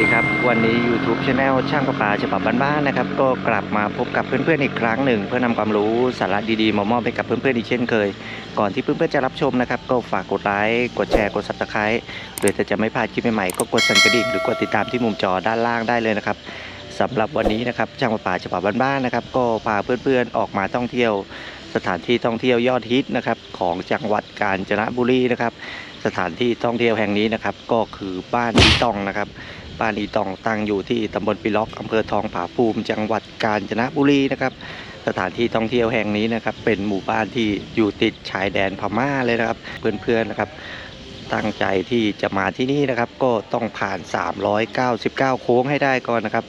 ดีครับ วันนี้ YouTube c h a n e l ช่างประปาฉบับบ้านๆนะครับ ก็กลับมาพบกับเพื่อนๆอีกครั้งหนึ่ง เพื่อนำความรู้สาระดีๆมามอบให้กับเพื่อนๆอีกเช่นเคย ก่อนที่เพื่อนๆจะรับชมนะครับ ก็ฝากกดไลค์กดแชร์กด subscribe หรือถ้าจะไม่พลาดคลิปใหม่ๆก็กดสั่นกระดิ่งหรือกดติดตามที่มุมจอด้านล่างได้เลยนะครับสำหรับวันนี้นะครับช่างประปาฉบับบ้านๆนะครับ ก็พาเพื่อนๆออกมาท่องเที่ยว สถานที่ท่องเที่ยวยอดฮิตนะครับของจังหวัดกาญจนบุรีนะครับ สถานที่ท่องเที่ยวแห่งนี้นะครับ ก็คือบ้านอีตองนะครับ บ้านอีตองตั้งอยู่ที่ตำบลปิล็อกอำเภอทองผาภูมิ จังหวัดกาญจนบุรีนะครับ สถานที่ท่องเที่ยวแห่งนี้นะครับ เป็นหมู่บ้านที่อยู่ติดชายแดนพม่าเลยนะครับ เพื่อนๆนะครับ ตั้งใจที่จะมาที่นี่นะครับ ก็ต้องผ่าน 399 โค้งให้ได้ก่อนนะครับ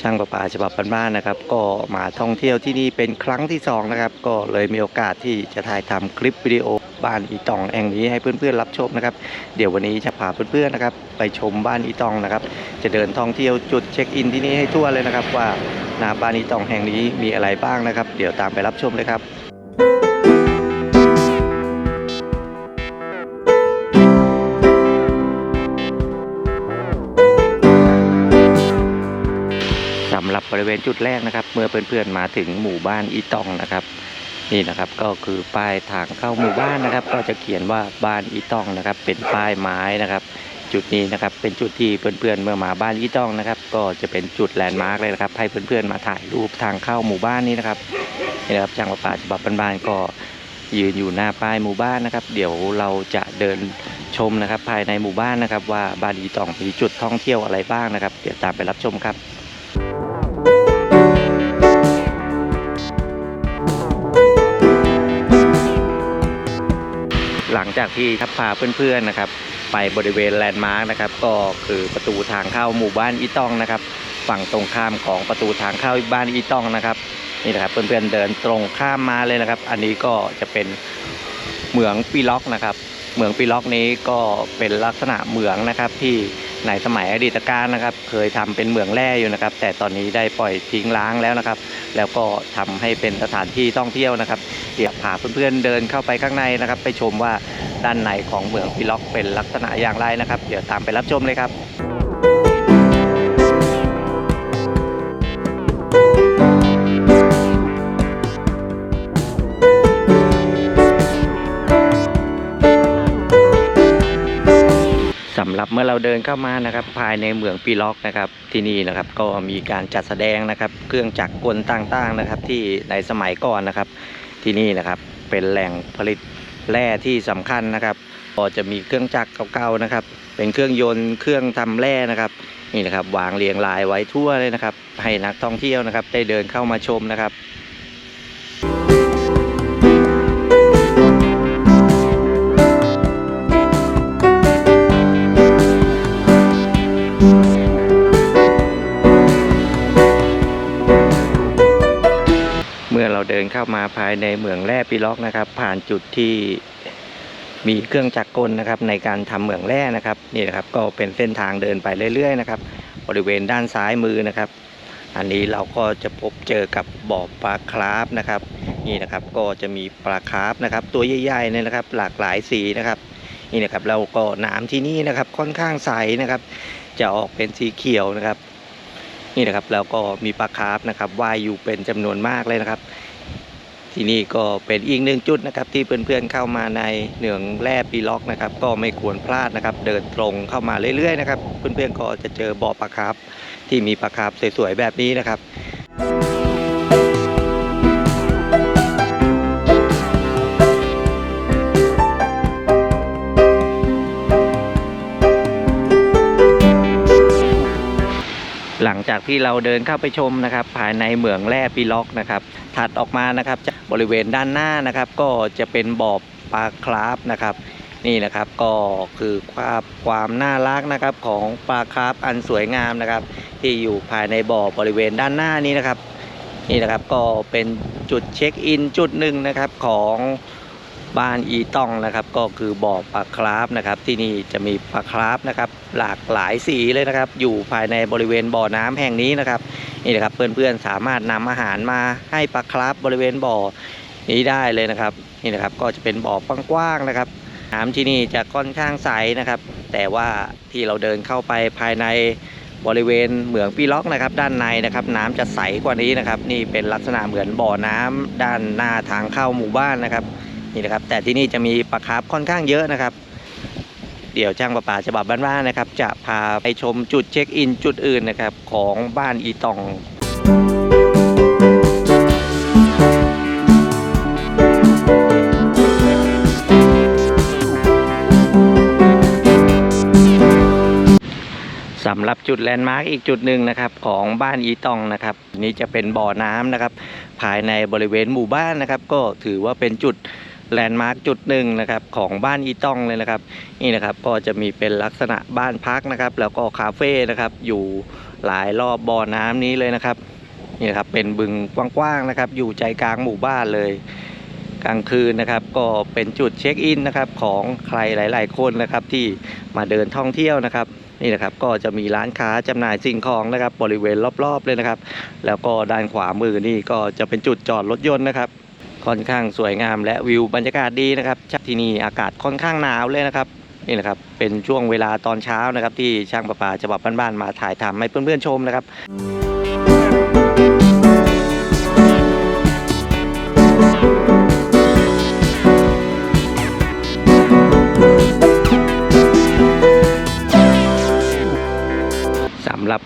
ช่างประปาฉบับบ้านๆนะครับ ก็มาท่องเที่ยวที่นี่เป็นครั้งที่สองนะครับก็เลยมีโอกาสที่จะถ่ายทำคลิปวิดีโอบ้านอีตองแห่งนี้ให้เพื่อนๆรับชมนะครับ เดี๋ยววันนี้จะพาเพื่อนๆนะครับ ไปชมบ้านอีตองนะครับ จะเดินท่องเที่ยวจุดเช็คอินที่นี่ให้ทั่วเลยนะครับ ว่าหนาบ้านอีตองแห่งนี้มีอะไรบ้างนะครับ เดี๋ยวตามไปรับชมเลยครับ บริเวณจุดแรกนะครับ เมื่อเพื่อนๆมาถึงหมู่บ้านอีตองนะครับ นี่นะครับก็คือป้ายทางเข้าหมู่บ้านนะครับ ก็จะเขียนว่าบ้านอีตองนะครับ เป็นป้ายไม้นะครับ จุดนี้นะครับเป็นจุดที่เพื่อนๆเมื่อมาบ้านอีตองนะครับ ก็จะเป็นจุดแลนด์มาร์กเลยนะครับ ให้เพื่อนๆมาถ่ายรูปทางเข้าหมู่บ้านนี้นะครับนี่นะครับช่างประปาฉบับบ้านๆก็ยืนอยู่หน้าป้ายหมู่บ้านนะครับ เดี๋ยวเราจะเดินชมนะครับ ภายในหมู่บ้านนะครับ ว่าบ้านอีตองมีจุดท่องเที่ยวอะไรบ้างนะครับ เดี๋ยวตามไปรับชมครับ จากที่ทัพพาเพื่อนๆนะครับ ไปบริเวณแลนด์มาร์กนะครับ ก็คือประตูทางเข้าหมู่บ้านอีตองนะครับ ฝั่งตรงข้ามของประตูทางเข้าบ้านอีตองนะครับนี่นะครับเพื่อนๆเดินตรงข้ามมาเลยนะครับ อันนี้ก็จะเป็นเหมืองปีล็อกนะครับ เหมืองปีล็อกนี้ก็เป็นลักษณะเหมืองนะครับที่ในสมัยอดีตการนะครับ เคยทำเป็นเหมืองแร่อยู่นะครับ แต่ตอนนี้ได้ปล่อยทิ้งล้างแล้วนะครับ แล้วก็ทำให้เป็นสถานที่ท่องเที่ยวนะครับเดี๋ยวพาเพื่อนๆเดินเข้าไปข้างในนะครับ ไปชมว่าด้านในของเหมืองพิล็อกเป็นลักษณะอย่างไรนะครับ เดี๋ยวตามไปรับชมเลยครับำหรับเมื่อเราเดินเข้ามานะครับ ภายในเหมืองปีล็อกนะครับที่นี่นะครับก็มีการจัดแสดงนะครับ เครื่องจักรกลต่างๆนะครับ ที่ในสมัยก่อนนะครับ ที่นี่นะครับเป็นแหล่งผลิตแร่ที่สำคัญนะครับก็จะมีเครื่องจักรเก่าๆนะครับ เป็นเครื่องยนต์เครื่องทำแร่นะครับนี่นะครับวางเรียงรายไว้ทั่วเลยนะครับ ให้นักท่องเที่ยวนะครับ ได้เดินเข้ามาชมนะครับ เข้ามาภายในเหมืองแร่ปีล็อกนะครับ ผ่านจุดที่มีเครื่องจักรกลนะครับ ในการทำเหมืองแร่นะครับนี่นะครับก็เป็นเส้นทางเดินไปเรื่อยๆนะครับ บริเวณด้านซ้ายมือนะครับ อันนี้เราก็จะพบเจอกับบ่อปลาคราฟนะครับ นี่นะครับก็จะมีปลาคราฟนะครับ ตัวใหญ่ๆเนี่ยนะครับ หลากหลายสีนะครับนี่นะครับเราก็น้ำที่นี่นะครับค่อนข้างใสนะครับ จะออกเป็นสีเขียวนะครับ นี่นะครับแล้วก็มีปลาคาร์ฟนะครับว่ายอยู่เป็นจำนวนมากเลยนะครับ ที่นี่ก็เป็นอีกหนึ่งจุดนะครับที่เพื่อนๆเข้ามาในเหนืองแร่ปีล็อกนะครับ ก็ไม่ควรพลาดนะครับ เดินตรงเข้ามาเรื่อยๆนะครับ เพื่อนๆก็จะเจอบ่อปลาคาร์ฟที่มีปลาคาร์ฟสวยๆแบบนี้นะครับ ที่เราเดินเข้าไปชมนะครับ ภายในเหมืองแร่ปีล็อกนะครับ ถัดออกมานะครับจากบริเวณด้านหน้านะครับ ก็จะเป็นบ่อปลาคราฟนะครับ นี่นะครับก็คือความความน่ารักนะครับของปลาคราฟอันสวยงามนะครับ ที่อยู่ภายในบ่อบริเวณด้านหน้านี้นะครับ นี่นะครับก็เป็นจุดเช็คอินจุดหนึ่งนะครับของ บ้านอีตองนะครับก็คือบ่อปลาคราฟนะครับ ที่นี่จะมีปลาคราฟนะครับ หลากหลายสีเลยนะครับ อยู่ภายในบริเวณบ่อน้ำแห่งนี้นะครับนี่นะครับเพื่อนๆสามารถนำอาหารมาให้ปลาคราฟบริเวณบ่อนี้ได้เลยนะครับนี่นะครับก็จะเป็นบ่อกว้างๆนะครับน้ำที่นี่จะค่อนข้างใสนะครับ แต่ว่าที่เราเดินเข้าไปภายในบริเวณเหมืองปีล็อกนะครับ ด้านในนะครับ น้ำจะใสกว่านี้นะครับ นี่เป็นลักษณะเหมือนบ่อน้ำด้านหน้าทางเข้าหมู่บ้านนะครับ นี่นะครับ แต่ที่นี่จะมีปลาคาร์ฟค่อนข้างเยอะนะครับ เดี๋ยวช่างประปาฉบับบ้านๆนะครับ จะพาไปชมจุดเช็คอินจุดอื่นนะครับของบ้านอีตองสำหรับจุดแลนด์มาร์กอีกจุดหนึ่งนะครับของบ้านอีตองนะครับ นี่จะเป็นบ่อน้ำนะครับ ภายในบริเวณหมู่บ้านนะครับ ก็ถือว่าเป็นจุด แลนด์มาร์กจุดหนึ่งนะครับของบ้านอีตองเลยนะครับ นี่นะครับก็จะมีเป็นลักษณะบ้านพักนะครับ แล้วก็คาเฟ่นะครับ อยู่หลายรอบบ่อน้ำนี้เลยนะครับนี่นะครับเป็นบึงกว้างๆนะครับ อยู่ใจกลางหมู่บ้านเลย กลางคืนนะครับ ก็เป็นจุดเช็คอินนะครับของใครหลาย ๆ คนนะครับที่มาเดินท่องเที่ยวนะครับนี่นะครับก็จะมีร้านค้าจำหน่ายสิ่งของนะครับ บริเวณรอบ ๆ เลยนะครับ แล้วก็ด้านขวามือนี่ก็จะเป็นจุดจอดรถยนต์นะครับ ค่อนข้างสวยงามและวิวบรรยากาศดีนะครับที่นี่อากาศค่อนข้างหนาวเลยนะครับนี่นะครับเป็นช่วงเวลาตอนเช้านะครับที่ช่างประปาฉบับบ้านๆมาถ่ายทำให้เพื่อนๆชมนะครับ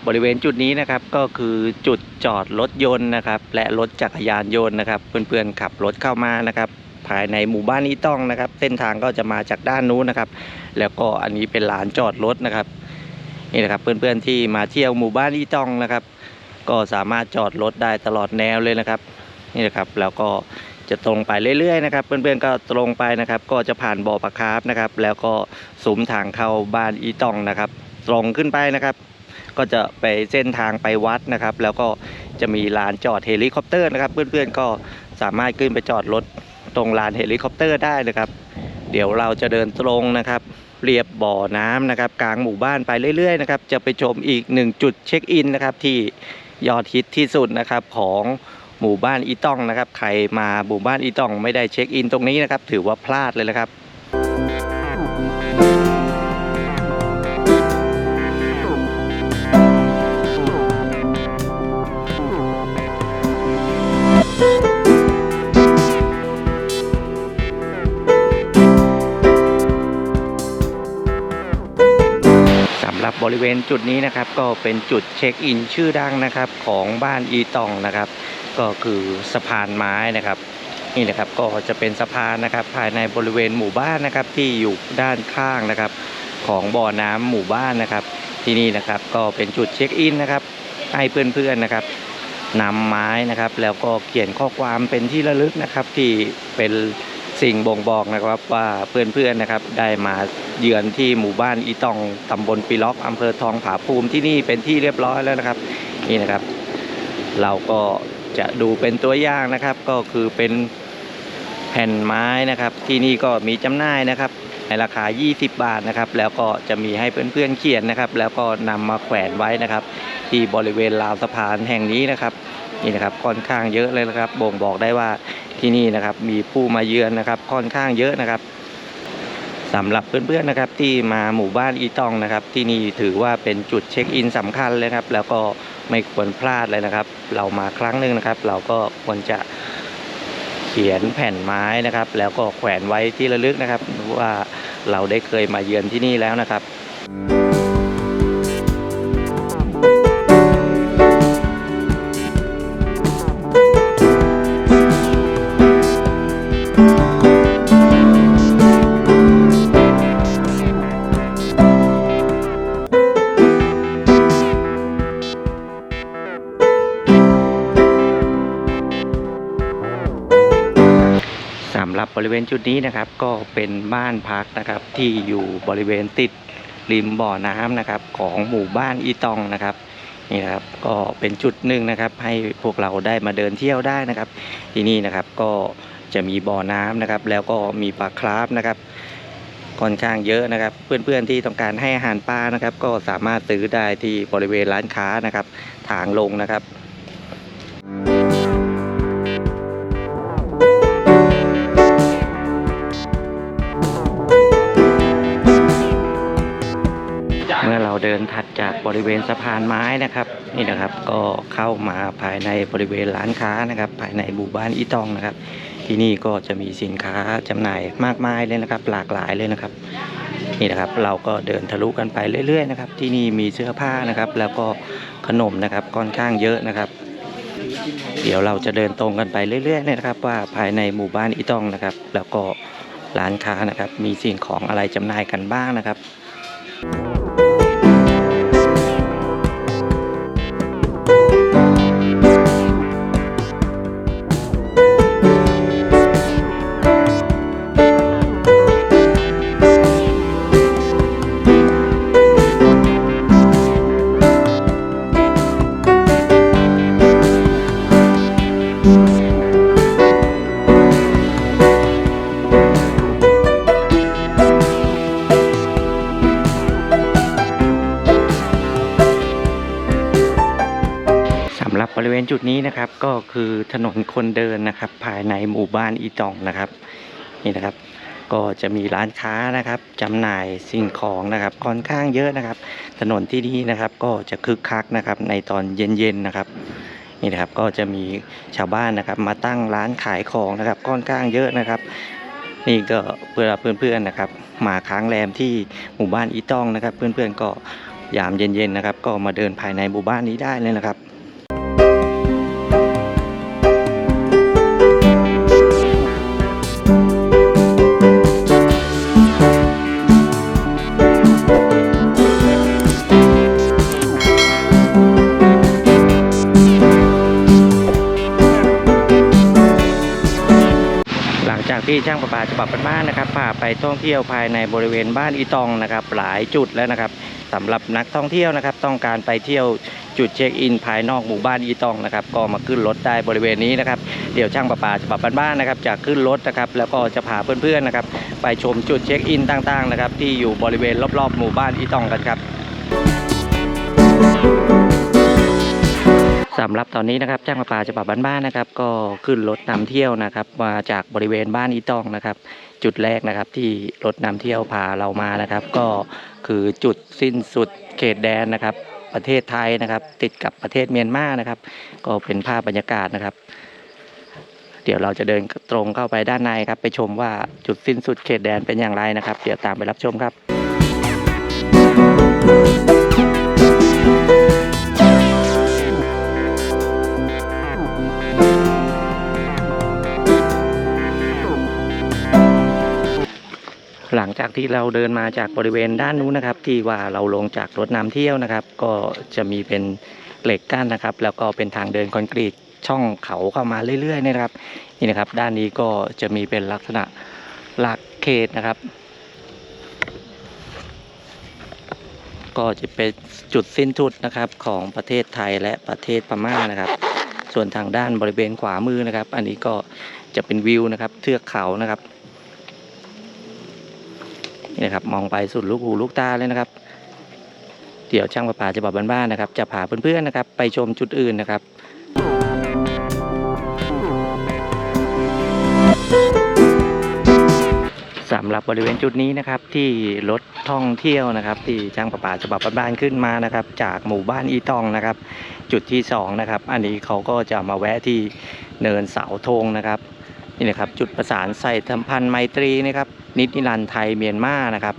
บริเวณจุดนี้นะครับก็คือจุดจอดรถยนต์นะครับ และรถจักรยานยนต์นะครับ เพื่อนๆขับรถเข้ามานะครับ ภายในหมู่บ้านอีต้องนะครับ เส้นทางก็จะมาจากด้านนู้นนะครับ แล้วก็อันนี้เป็นลานจอดรถนะครับนี่นะครับเพื่อนๆที่มาเที่ยวหมู่บ้านอีต้องนะครับ ก็สามารถจอดรถได้ตลอดแนวเลยนะครับนี่นะครับแล้วก็จะตรงไปเรื่อยๆนะครับ เพื่อนๆก็ตรงไปนะครับ ก็จะผ่านบ่อปลาคาร์ฟนะครับ แล้วก็สุมทางเข้าบ้านอีตองนะครับ ตรงขึ้นไปนะครับ ก็จะไปเส้นทางไปวัดนะครับ แล้วก็จะมีลานจอดเฮลิคอปเตอร์นะครับเพื่อนๆก็สามารถขึ้นไปจอดรถตรงลานเฮลิคอปเตอร์ได้นะครับ เดี๋ยวเราจะเดินตรงนะครับเรียบบ่อน้ำนะครับ กลางหมู่บ้านไปเรื่อยๆนะครับจะไปชมอีกหนึ่งจุดเช็คอินนะครับที่ยอดฮิตที่สุดนะครับของหมู่บ้านอีต้องนะครับ ใครมาหมู่บ้านอีต้องไม่ได้เช็คอินตรงนี้นะครับ ถือว่าพลาดเลยนะครับ บบริเวณจุดนี้นะครับก็เป็นจุดเช็คอินชื่อดังนะครับของบ้านอีตองนะครับ ก็คือสะพานไม้นะครับนี่นะครับก็จะเป็นสะพานนะครับ ภายในบริเวณหมู่บ้านนะครับที่อยู่ด้านข้างนะครับ ของบ่อน้ำหมู่บ้านนะครับ ที่นี่นะครับก็เป็นจุดเช็คอินนะครับให้เพื่อนๆนะครับนำไม้นะครับ แล้วก็เขียนข้อความเป็นที่ระลึกนะครับที่เป็น สิ่งบ่งบอกนะครับว่าเพื่อนๆนะครับได้มาเยือนที่หมู่บ้านอีตองตำบลปีล็อกอำเภอทองผาภูมิที่นี่เป็นที่เรียบร้อยแล้วนะครับ นี่นะครับ เราก็จะดูเป็นตัวอย่างนะครับ ก็คือเป็นแผ่นไม้นะครับ ที่นี่ก็มีจำหน่ายนะครับในราคา 20 บาทนะครับ แล้วก็จะมีให้เพื่อนๆเขียนนะครับ แล้วก็นำมาแขวนไว้นะครับ ที่บริเวณราวสะพานแห่งนี้นะครับ นี่นะครับค่อนข้างเยอะเลยนะครับ บ่งบอกได้ว่าที่นี่นะครับมีผู้มาเยือนนะครับ ค่อนข้างเยอะนะครับสำหรับเพื่อนๆนะครับที่มาหมู่บ้านอีตองนะครับ ที่นี่ถือว่าเป็นจุดเช็คอินสำคัญเลยครับ แล้วก็ไม่ควรพลาดเลยนะครับ เรามาครั้งหนึ่งนะครับ เราก็ควรจะเขียนแผ่นไม้นะครับ แล้วก็แขวนไว้ที่ระลึกนะครับว่าเราได้เคยมาเยือนที่นี่แล้วนะครับ เวณจุดนี้นะครับก็เป็นบ้านพักนะครับที่อยู่บริเวณติดริมบ่อน้ำนะครับของหมู่บ้านอีตองนะครับนี่นะครับก็เป็นจุดหนึ่งนะครับ ให้พวกเราได้มาเดินเที่ยวได้นะครับ ที่นี่นะครับก็จะมีบ่อน้ำนะครับ แล้วก็มีปลาคราฟนะครับค่อนข้างเยอะนะครับ เพื่อนๆที่ต้องการให้อาหารปลานะครับ ก็สามารถซื้อได้ที่บริเวณร้านค้านะครับ ทางลงนะครับ ริเวณสะพานไม้นะครับ นี่นะครับก็เข้ามาภายในบริเวณร้านค้านะครับ ภายในหมู่บ้านอีตองนะครับ ที่นี่ก็จะมีสินค้าจำหน่ายมากมายเลยนะครับ หลากหลายเลยนะครับ นี่นะครับ เราก็เดินทะลุกันไปเรื่อย ๆ นะครับ ที่นี่มีเสื้อผ้านะครับ แล้วก็ขนมนะครับค่อนข้างเยอะนะครับ เดี๋ยวเราจะเดินตรงกันไปเรื่อยๆนะครับ ว่าภายในหมู่บ้านอีตองนะครับ แล้วก็ร้านค้านะครับ มีสิ่งของอะไรจำหน่ายกันบ้างนะครับส คือถนนคนเดินนะครับ ภายในหมู่บ้านอีตองนะครับ นี่นะครับ ก็จะมีร้านค้านะครับจำหน่ายสิ่งของนะครับค่อนข้างเยอะนะครับ ถนนที่นี่นะครับก็จะคึกคักนะครับ ในตอนเย็นๆนะครับนี่นะครับก็จะมีชาวบ้านนะครับ มาตั้งร้านขายของนะครับค่อนข้างเยอะนะครับ นี่ก็เพื่อเพื่อนๆนะครับ มาค้างแรมที่หมู่บ้านอีตองนะครับ เพื่อนๆก็ยามเย็นๆนะครับ ก็มาเดินภายในหมู่บ้านนี้ได้เลยนะครับ ช่างประปาฉบับบ้านๆนะครับพาไปท่องเที่ยวภายในบริเวณบ้านอีตองนะครับ หลายจุดแล้วนะครับสำหรับนักท่องเที่ยวนะครับ ต้องการไปเที่ยวจุดเช็คอินภายนอกหมู่บ้านอีตองนะครับ ก็มาขึ้นรถได้บริเวณนี้นะครับเดี๋ยวช่างประปาฉบับบ้านๆนะครับจะขึ้นรถนะครับ แล้วก็จะพาเพื่อนๆนะครับ ไปชมจุดเช็คอินต่างๆนะครับ ที่อยู่บริเวณรอบๆหมู่บ้านอีตองกันครับ สำหรับตอนนี้นะครับจ้างประปาฉบับบ้านๆนะครับ ก็ขึ้นรถนำเที่ยวนะครับ มาจากบริเวณบ้านอีตองนะครับ จุดแรกนะครับที่รถนำเที่ยวพาเรามานะครับ ก็คือจุดสิ้นสุดเขตแดนนะครับ ประเทศไทยนะครับ ติดกับประเทศเมียนมานะครับ ก็เป็นภาพบรรยากาศนะครับ เดี๋ยวเราจะเดินตรงเข้าไปด้านในครับ ไปชมว่าจุดสิ้นสุดเขตแดนเป็นอย่างไรนะครับ เดี๋ยวตามไปรับชมครับ หลังจากที่เราเดินมาจากบริเวณด้านนู้นนะครับ ที่ว่าเราลงจากรถนำเที่ยวนะครับ ก็จะมีเป็นเหล็กกั้นนะครับ แล้วก็เป็นทางเดินคอนกรีตช่องเขาเข้ามาเรื่อยๆนะครับนี่นะครับ ด้านนี้ก็จะมีเป็นลักษณะหลักเขตนะครับ ก็จะเป็นจุดสิ้นสุดนะครับของประเทศไทยและประเทศพม่านะครับ ส่วนทางด้านบริเวณขวามือนะครับ อันนี้ก็จะเป็นวิวนะครับ เทือกเขานะครับ นี่นะครับมองไปสุดลูกหูลูกตาเลยนะครับ เดี๋ยวช่างประปาจะบอกบ้านๆนะครับ จะพาเพื่อนๆนะครับ ไปชมจุดอื่นนะครับสำหรับบริเวณจุดนี้นะครับ ที่รถท่องเที่ยวนะครับ ที่ช่างประปาฉบับบ้านๆขึ้นมานะครับ จากหมู่บ้านอีตองนะครับ จุดที่สองนะครับอันนี้เขาก็จะมาแวะที่เนินเสาธงนะครับนี่นะครับ จุดประสานใส่สัมพันธ์ไมตรีนะครับ นิดนิรันดร์ไทยเมียนมานะครับ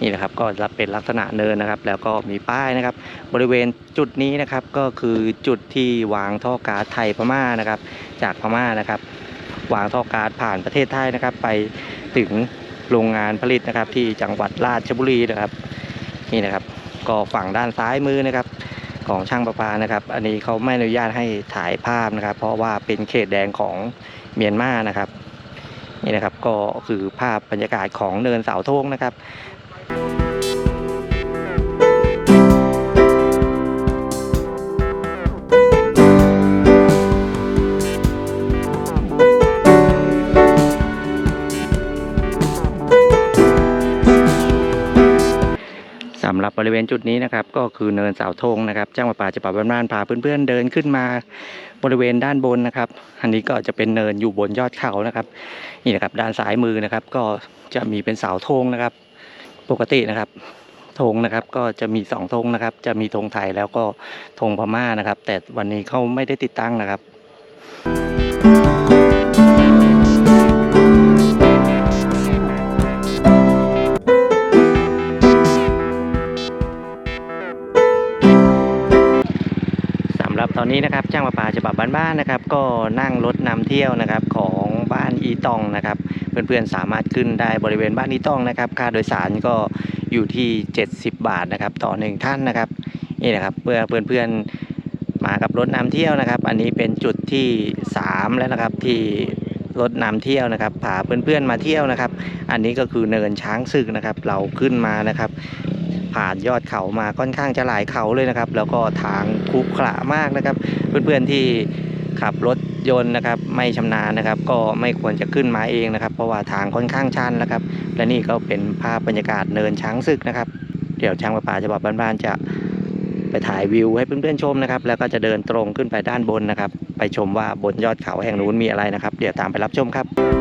นี่นะครับก็จะเป็นลักษณะเนินนะครับ แล้วก็มีป้ายนะครับ บริเวณจุดนี้นะครับก็คือจุดที่วางท่อก๊าซไทยพม่านะครับ จากพม่านะครับ วางท่อก๊าซผ่านประเทศไทยนะครับ ไปถึงโรงงานผลิตนะครับ ที่จังหวัดราชบุรีนะครับ นี่นะครับ ก็ฝั่งด้านซ้ายมือนะครับ ของช่างประปานะครับ อันนี้เขาไม่อนุญาตให้ถ่ายภาพนะครับ เพราะว่าเป็นเขตแดงของเมียนมานะครับ นี่นะครับก็คือภาพบรรยากาศของเนินเสาธงนะครับสำหรับบริเวณจุดนี้นะครับก็คือเนินเสาธงนะครับจ้างประปาจะป่าบ้านๆพาเพื่อนๆเดินขึ้นมาบริเวณด้านบนนะครับ อันนี้ก็จะเป็นเนินอยู่บนยอดเขานะครับ นี่นะครับด้านซ้ายมือนะครับ ก็จะมีเป็นเสาธงนะครับ ปกตินะครับธงนะครับก็จะมีสองธงนะครับ จะมีธงไทยแล้วก็ธงพม่านะครับ แต่วันนี้เขาไม่ได้ติดตั้งนะครับสำหรับตอนนี้นะครับจ้างประปาฉบับบ้านๆนะครับ ก็นั่งรถนำเที่ยวนะครับของ บ้านอีตองนะครับ เพื่อนๆสามารถขึ้นได้บริเวณบ้านอีตองนะครับ ค่าโดยสารก็อยู่ที่ 70 บาทนะครับ ต่อหนึ่งท่านนะครับนี่นะครับเพื่อเพื่อนๆมากับรถนำเที่ยวนะครับ อันนี้เป็นจุดที่ 3 แล้วนะครับที่รถนำเที่ยวนะครับพาเพื่อนๆมาเที่ยวนะครับ อันนี้ก็คือเนินช้างศึกนะครับ เราขึ้นมานะครับ ผ่านยอดเขามาค่อนข้างจะหลายเขาเลยนะครับ แล้วก็ทางขรุขระมากนะครับ เพื่อนๆที่ขับรถ ยนต์นะครับไม่ชำนาญนะครับ ก็ไม่ควรจะขึ้นมาเองนะครับ เพราะว่าทางค่อนข้างชันนะครับ และนี่ก็เป็นภาพบรรยากาศเนินช้างศึกนะครับ เดี๋ยวช้างประปาฉบับบ้านๆจะไปถ่ายวิวให้เพื่อนๆชมนะครับ แล้วก็จะเดินตรงขึ้นไปด้านบนนะครับ ไปชมว่าบนยอดเขาแห่งนู้นมีอะไรนะครับ เดี๋ยวตามไปรับชมครับ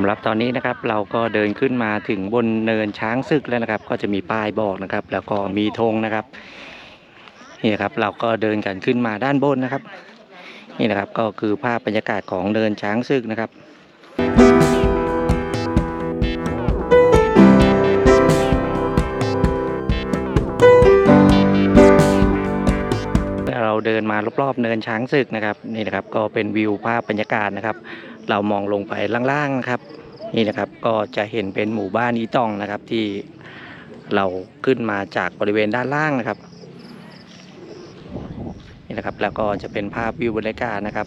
ำหรับตอนนี้นะครับเราก็เดินขึ้นมาถึงบนเนินช้างศึกแล้วนะครับ ก็จะมีป้ายบอกนะครับ แล้วก็มีธงนะครับนี่นะครับเราก็เดินกันขึ้นมาด้านบนนะครับ นี่นะครับก็คือภาพบรรยากาศของเนินช้างศึกนะครับเราเดินมารอบๆเนินช้างศึกนะครับนี่นะครับก็เป็นวิวภาพบรรยากาศนะครับ เรามองลงไปล่างๆนะครับ นี่นะครับก็จะเห็นเป็นหมู่บ้านอีตองนะครับ ที่เราขึ้นมาจากบริเวณด้านล่างนะครับ นี่นะครับ แล้วก็จะเป็นภาพวิวบรรยากาศนะครับ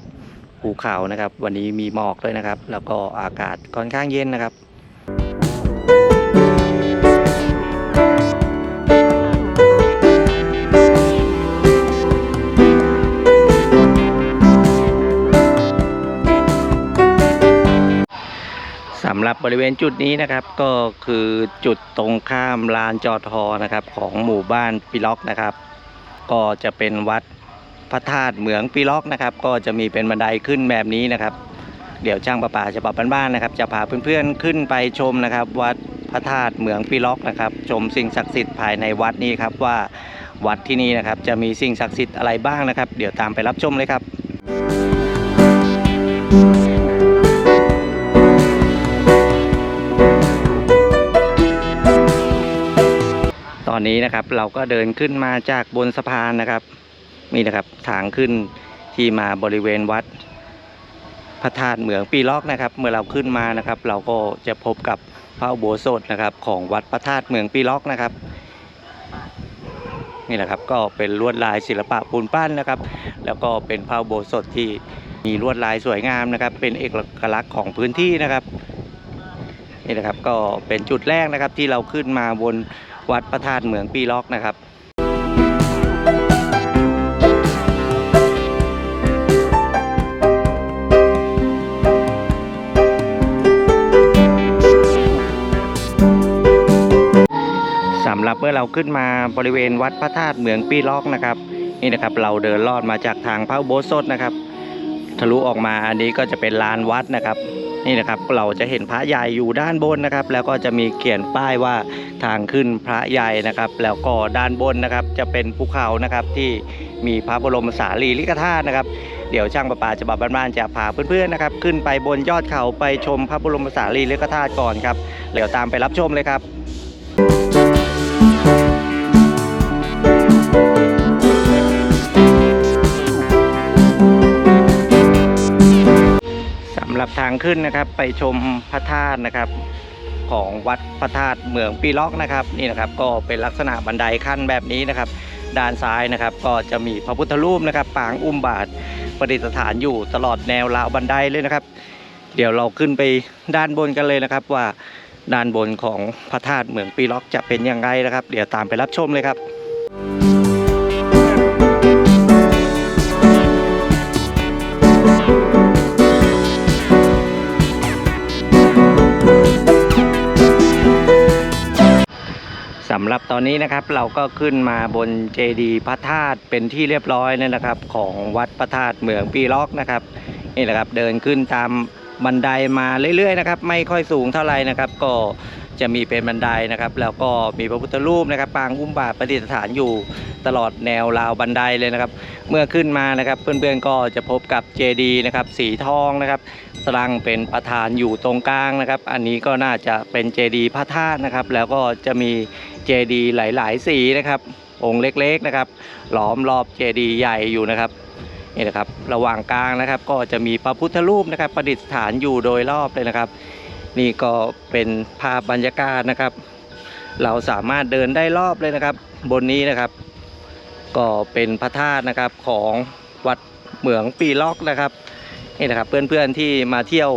ภูเขานะครับ วันนี้มีหมอกด้วยนะครับ แล้วก็อากาศค่อนข้างเย็นนะครับ บริเวณจุดนี้นะครับก็คือจุดตรงข้ามลานจอดฮอนะครับ ของหมู่บ้านปิล็อกนะครับ ก็จะเป็นวัดพระธาตุเหมืองปิล็อกนะครับ ก็จะมีเป็นบันไดขึ้นแบบนี้นะครับ เดี๋ยวช่างประปาฉบับบ้านๆนะครับ จะพาเพื่อนๆขึ้นไปชมนะครับ วัดพระธาตุเหมืองปิล็อกนะครับ ชมสิ่งศักดิ์สิทธิ์ภายในวัดนี้ครับว่าวัดที่นี่นะครับ จะมีสิ่งศักดิ์สิทธิ์อะไรบ้างนะครับ เดี๋ยวตามไปรับชมเลยครับ นี้นะครับ เราก็เดินขึ้นมาจากบนสะพานนะครับนี่นะครับทางขึ้นที่มาบริเวณวัดพระธาตุเหมืองปีล็อกนะครับ เมื่อเราขึ้นมานะครับ เราก็จะพบกับพระอุโบสถนะครับ ของวัดพระธาตุเหมืองปีล็อกนะครับนี่แหละครับก็เป็นลวดลายศิลปะปูนปั้นนะครับ แล้วก็เป็นพระอุโบสถที่มีลวดลายสวยงามนะครับ เป็นเอกลักษณ์ของพื้นที่นะครับนี่นะครับก็เป็นจุดแรกนะครับที่เราขึ้นมาบน วัดพระธาตุเหมืองปีล็อกนะครับสำหรับเมื่อเราขึ้นมาบริเวณวัดพระธาตุเหมืองปีล็อกนะครับ นี่นะครับเราเดินลอดมาจากทางพระโบสถนะครับ ทะลุออกมาอันนี้ก็จะเป็นลานวัดนะครับ นี่นะครับเราจะเห็นพระใหญ่อยู่ด้านบนนะครับ แล้วก็จะมีเขียนป้ายว่าทางขึ้นพระใหญ่นะครับ แล้วก็ด้านบนนะครับ จะเป็นภูเขานะครับที่มีพระบรมสารีริกธาตุนะครับ เดี๋ยวช่างประปาฉบับบ้านๆจะพาเพื่อนๆนะครับ ขึ้นไปบนยอดเขาไปชมพระบรมสารีริกธาตุก่อนครับเดี๋ยวตามไปรับชมเลยครับ หรับทางขึ้นนะครับ ไปชมพระธาตุนะครับ ของวัดพระธาตุเหมืองปีล็อกนะครับนี่นะครับก็เป็นลักษณะบันไดขั้นแบบนี้นะครับ ด้านซ้ายนะครับ ก็จะมีพระพุทธรูปนะครับ ปางอุ้มบาทประดิษฐานอยู่ตลอดแนวราวบันไดเลยนะครับ เดี๋ยวเราขึ้นไปด้านบนกันเลยนะครับว่าด้านบนของพระธาตุเหมืองปีล็อกจะเป็นยังไงนะครับ เดี๋ยวตามไปรับชมเลยครับำหรับตอนนี้นะครับเราก็ขึ้นมาบนเจดีพระธาตุเป็นที่เรียบร้อยแล้วนะครับ ของวัดพระธาตุเหมืองปีล็อกนะครับนี่แหละครับเดินขึ้นตามบันไดมาเรื่อยๆนะครับไม่ค่อยสูงเท่าไหร่นะครับ ก็จะมีเป็นบันไดนะครับ แล้วก็มีพระพุทธรูปนะครับปางอุ้มบาทประดิษฐานอยู่ตลอดแนวราวบันไดเลยนะครับ เมื่อขึ้นมานะครับ เพื่อนๆก็จะพบกับเจดีนะครับสีทองนะครับสรังเป็นประธานอยู่ตรงกลางนะครับ อันนี้ก็น่าจะเป็นเจดีพระธาตุนะครับ แล้วก็จะมี เจดีย์หลาย ๆ สีนะครับ องค์เล็กๆนะครับล้อมรอบเจดีย์ใหญ่อยู่นะครับนี่นะครับ ระหว่างกลางนะครับ ก็จะมีพระพุทธรูปนะครับ ประดิษฐานอยู่โดยรอบเลยนะครับ นี่ก็เป็นภาพบรรยากาศนะครับ เราสามารถเดินได้รอบเลยนะครับ บนนี้นะครับ ก็เป็นพระธาตุนะครับของวัดเหมืองปีล็อกนะครับนี่นะครับ เพื่อนๆที่มาเที่ยว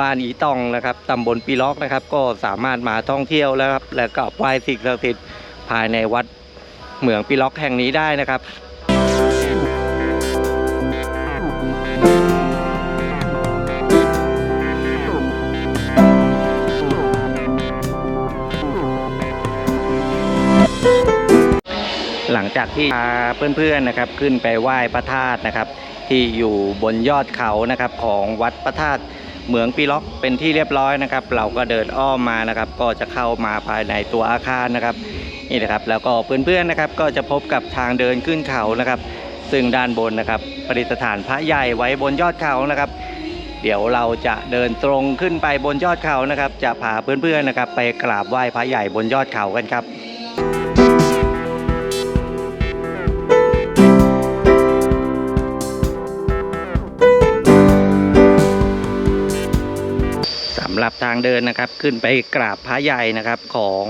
บ้านอีตองนะครับตำบลปีล็อกนะครับ ก็สามารถมาท่องเที่ยวแล้วครับ แล้วก็ไหว้สิ่งศักดิ์สิทธิ์ภายในวัดเหมืองปีล็อกแห่งนี้ได้นะครับหลังจากที่พาเพื่อนๆนะครับขึ้นไปไหว้พระธาตุนะครับ ที่อยู่บนยอดเขานะครับของวัดพระธาตุ เหมืองปีล็อกเป็นที่เรียบร้อยนะครับ เราก็เดินอ้อมมานะครับ ก็จะเข้ามาภายในตัวอาคารนะครับนี่นะครับ แล้วก็เพื่อนๆนะครับ ก็จะพบกับทางเดินขึ้นเขานะครับ ซึ่งด้านบนนะครับประดิษฐานพระใหญ่ไว้บนยอดเขานะครับ เดี๋ยวเราจะเดินตรงขึ้นไปบนยอดเขานะครับ จะพาเพื่อนๆนะครับ ไปกราบไหว้พระใหญ่บนยอดเขากันครับำหรับทางเดินนะครับ ขึ้นไปกราบพระใหญ่นะครับของ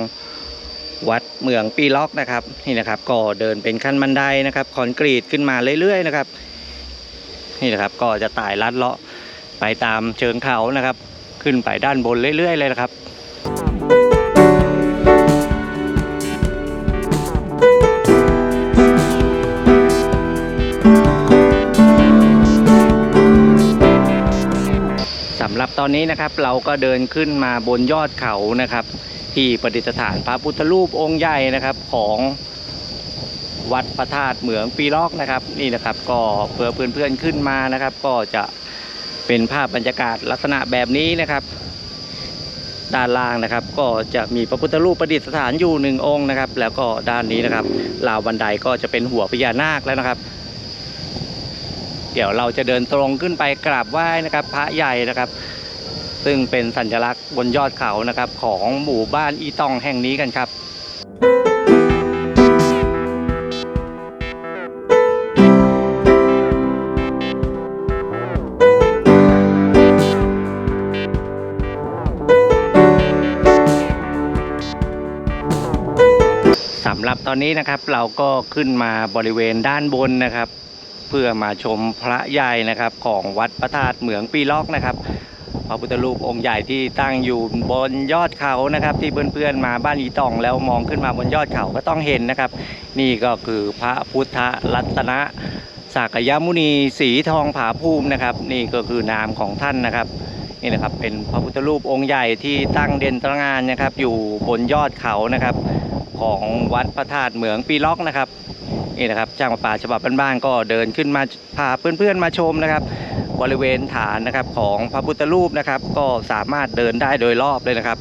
วัดเมืองปีล็อกนะครับนี่นะครับ ก็เดินเป็นขั้นบันไดนะครับคอนกรีตขึ้นมาเรื่อยๆนะครับนี่นะครับก็จะไต่ลัดเลาะไปตามเชิงเขานะครับ ขึ้นไปด้านบนเรื่อยๆเลยนะครับ รับตอนนี้นะครับเราก็เดินขึ้นมาบนยอดเขานะครับ ที่ประดิษฐานพระพุทธรูปองค์ใหญ่นะครับของวัดพระธาตุเหมืองปีลอกนะครับ นี่นะครับก็เพื่อเพื่อนๆขึ้นมานะครับ ก็จะเป็นภาพบรรยากาศลักษณะแบบนี้นะครับ ด้านล่างนะครับ ก็จะมีพระพุทธรูปประดิษฐานอยู่หนึ่งองค์นะครับ แล้วก็ด้านนี้นะครับราวบันไดก็จะเป็นหัวพญานาคแล้วนะครับ เดี๋ยวเราจะเดินตรงขึ้นไปกราบไหว้นะครับ พระใหญ่นะครับ ซึ่งเป็นสัญลักษณ์บนยอดเขานะครับ ของหมู่บ้านอีตองแห่งนี้กันครับสำหรับตอนนี้นะครับเราก็ขึ้นมาบริเวณด้านบนนะครับ พื่อมาชมพระใหญ่นะครับของวัดพระธาตุเหมืองปีล็อกนะครับพระพุทธรูปองค์ใหญ่ที่ตั้งอยู่บนยอดเขานะครับ ที่เพื่อนๆมาบ้านอีตองแล้วมองขึ้นมาบนยอดเขาก็ต้องเห็นนะครับ นี่ก็คือพระพุทธรัตนะสากยมุนีสีทองผาภูมินะครับ นี่ก็คือนามของท่านนะครับนี่นะครับเป็นพระพุทธรูปองค์ใหญ่ที่ตั้งเด่นตระหงานนะครับ อยู่บนยอดเขานะครับ ของวัดพระธาตุเหมืองปีล็อกนะครับ นี่นะครับจ้างประปาฉบับบ้านๆก็เดินขึ้นมาพาเพื่อนๆมาชมนะครับ บริเวณฐานนะครับของพระพุทธรูปนะครับ ก็สามารถเดินได้โดยรอบเลยนะครับ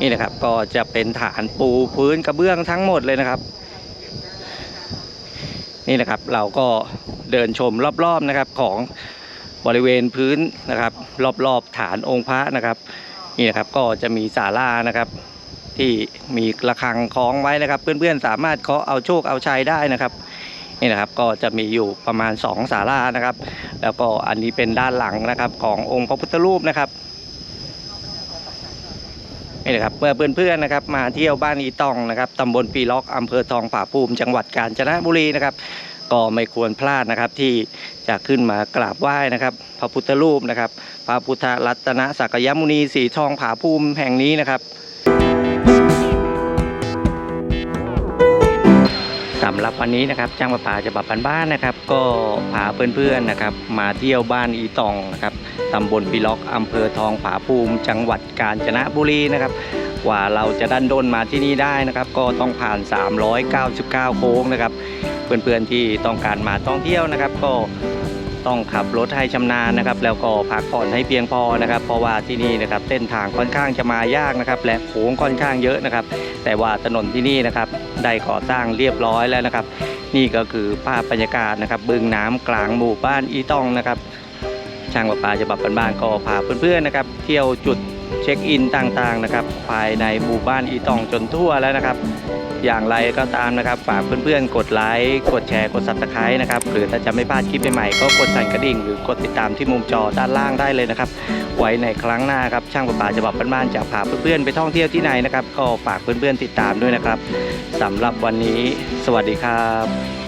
นี่นะครับก็จะเป็นฐานปูพื้นกระเบื้องทั้งหมดเลยนะครับ นี่นะครับเราก็เดินชมรอบๆนะครับของบริเวณพื้นนะครับ รอบๆฐานองค์พระนะครับ นี่นะครับก็จะมีศาลานะครับ ที่มีระฆังคล้องไว้นะครับ เพื่อนๆสามารถเคาะเอาโชคเอาชัยได้นะครับนี่นะครับก็จะมีอยู่ประมาณ 2 ศาลานะครับ แล้วก็อันนี้เป็นด้านหลังนะครับขององค์พระพุทธรูปนะครับนี่นะครับเมื่อเพื่อนๆนะครับมาเที่ยวบ้านอีตองนะครับตำบลปีล็อกอำเภอทองผาภูมิจังหวัดกาญจนบุรีนะครับก็ไม่ควรพลาดนะครับที่จะขึ้นมากราบไหว้นะครับ พระพุทธรูปนะครับ พระพุทธรัตนสักยมุนีสีทองผาภูมิแห่งนี้นะครับ สำหรับวันนี้นะครับจ้างประปาจะบับบ้านๆนะครับ ก็พาเพื่อนๆนะครับ มาเที่ยวบ้านอีตองนะครับตำบลปีล็อกอำเภอทองผาภูมิ จังหวัดกาญจนบุรีนะครับกว่าเราจะดันด้นมาที่นี่ได้นะครับ ก็ต้องผ่าน 399 โค้งนะครับ เพื่อนๆที่ต้องการมาท่องเที่ยวนะครับ ก็ ต้องขับรถให้ชำนาญนะครับ แล้วก็พักผ่อนให้เพียงพอนะครับ เพราะว่าที่นี่นะครับเส้นทางค่อนข้างจะมายากนะครับ และโค้งค่อนข้างเยอะนะครับ แต่ว่าถนนที่นี่นะครับได้ก่อสร้างเรียบร้อยแล้วนะครับ นี่ก็คือภาพบรรยากาศนะครับ บึงน้ำกลางหมู่บ้านอีตองนะครับ ช่างประปาจะบับบ้านๆก็พาเพื่อนๆนะครับ เที่ยวจุด เช็คอินต่างๆนะครับ ภายในหมู่บ้านอีตองจนทั่วแล้วนะครับ อย่างไรก็ตามนะครับ ฝากเพื่อนๆ กดไลค์กดแชร์กด subscribe นะครับ หรือถ้าจะไม่พลาดคลิปใหม่ๆก็กดสั่นกระดิ่ง หรือกดติดตามที่มุมจอด้านล่างได้เลยนะครับ ไว้ในครั้งหน้าครับช่างประปาจะปรับบ้านๆจะพาเพื่อนๆไปท่องเที่ยวที่ไหนนะครับ ก็ฝากเพื่อนๆติดตามด้วยนะครับสำหรับวันนี้ สวัสดีครับ